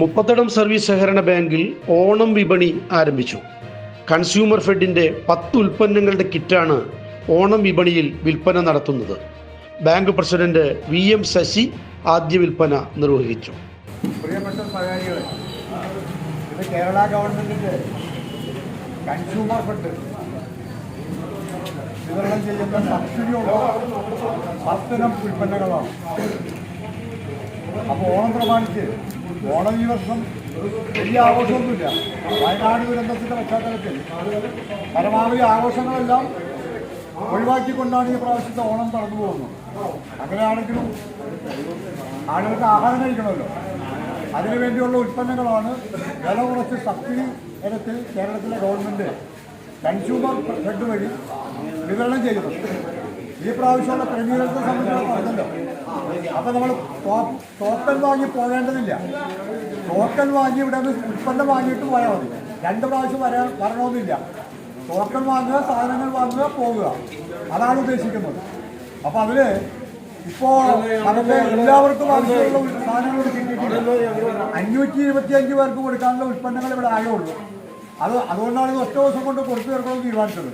Muppathadam service സഹകരണ ബാങ്കിൽ ഓണം വിപണി ആരംഭിച്ചു. കൺസ്യൂമർ ഫെഡിന്റെ പത്ത് ഉൽപ്പന്നങ്ങളുടെ കിറ്റാണ് ഓണം വിപണിയിൽ വിൽപ്പന നടത്തുന്നത്. Bank president V M Sasi ആദ്യ വിൽപ്പന നിർവഹിച്ചു. പ്രിയപ്പെട്ട സഹകാരികളെ ഇത് കേരള ഗവൺമെന്റിന്റെ കൺസ്യൂമർ ഫെഡ്. വിതരണം ചെയ്യുന്ന സബ്സിഡിയുള്ള പത്തിനം ഉൽപ്പന്നങ്ങളാണ്. അപ്പോൾ ഓണം പ്രമാണിച്ച് ഓണം ഈ വർഷം വലിയ ആഘോഷമൊന്നുമില്ല. വയനാട് ദുരന്തത്തിന്റെ പശ്ചാത്തലത്തിൽ പരമാവധി ആഘോഷങ്ങളെല്ലാം ഒഴിവാക്കിക്കൊണ്ടാണ് ഈ പ്രാവശ്യത്തെ ഓണം നടന്നു പോകുന്നത്. അങ്ങനെയാണെങ്കിലും ആളുകൾക്ക് ആഹാരം കഴിക്കണമല്ലോ അതിനുവേണ്ടിയുള്ള ഉൽപ്പന്നങ്ങളാണ് വില കുറച്ച് സബ്സിഡി ഇനത്തിൽ കേരളത്തിലെ ഗവൺമെന്റ് കൺസ്യൂമർ ഫെഡ് വഴി വിതരണം ചെയ്യുന്നത് ഈ പ്രാവശ്യമുള്ള ക്രമീകരണത്തെ സംബന്ധിച്ചിടത്തോളം പറഞ്ഞല്ലോ. നമ്മൾ ടോക്കൺ വാങ്ങി പോകേണ്ടതില്ല. ടോക്കൺ വാങ്ങി ഇവിടെ ഉൽപ്പന്നം വാങ്ങിയിട്ട് പോയാൽ മതി. രണ്ട് പ്രാവശ്യം വരാൻ വരണമെന്നില്ല. ടോക്കൺ വാങ്ങുക സാധനങ്ങൾ വാങ്ങുക പോവുക. അതാണ് ഉദ്ദേശിക്കുന്നത്. അപ്പോൾ അതിൽ ഇപ്പോൾ നമുക്ക് എല്ലാവർക്കും ആവശ്യമുള്ള സാധനങ്ങൾ കിട്ടിയിട്ടില്ല അഞ്ഞൂറ്റി ഇരുപത്തി അഞ്ച് പേർക്ക് കൊടുക്കാനുള്ള ഉൽപ്പന്നങ്ങൾ ഇവിടെ ആകെ ഉള്ളൂ അത് അതുകൊണ്ടാണ് ഒറ്റ ദിവസം കൊണ്ട് കൊടുത്തു തീർക്കണമെന്ന് തീരുമാനിച്ചത്.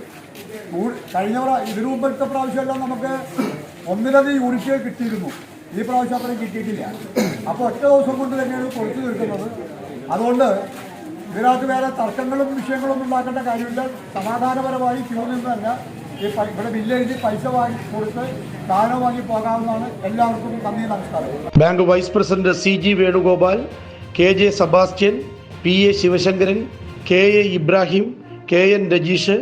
കഴിഞ്ഞ ഇതിനു മുമ്പത്തെ പ്രാവശ്യമെല്ലാം നമുക്ക് ഒന്നിലധികം യൂണിറ്റുകൾ കിട്ടിയിരുന്നു. ഈ പ്രാവശ്യം അത്രയും കിട്ടിയിട്ടില്ല. അപ്പോൾ ഒറ്റ ദിവസം കൊണ്ട് തന്നെയാണ് കുറച്ച് തീർക്കുന്നത്. അതുകൊണ്ട് ഇതിനകത്ത് വേറെ തർക്കങ്ങളും വിഷയങ്ങളൊന്നും ഉണ്ടാക്കേണ്ട കാര്യമില്ല. സമാധാനപരമായി ക്യൂ നിന്നല്ല ഈ ഇവിടെ ബില്ലെഴുതി പൈസ വാങ്ങി കൊടുത്ത് സാധനം വാങ്ങി പോകാവുന്നതാണ് എല്ലാവർക്കും നന്ദി നമസ്കാരം. Bank vice president C G Venugopal K J Sebastian P A Sivasankaran K A Ibrahim K N Rajeesh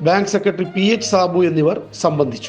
bank secretary P H Sabu എന്നിവർ സംബന്ധിച്ചു.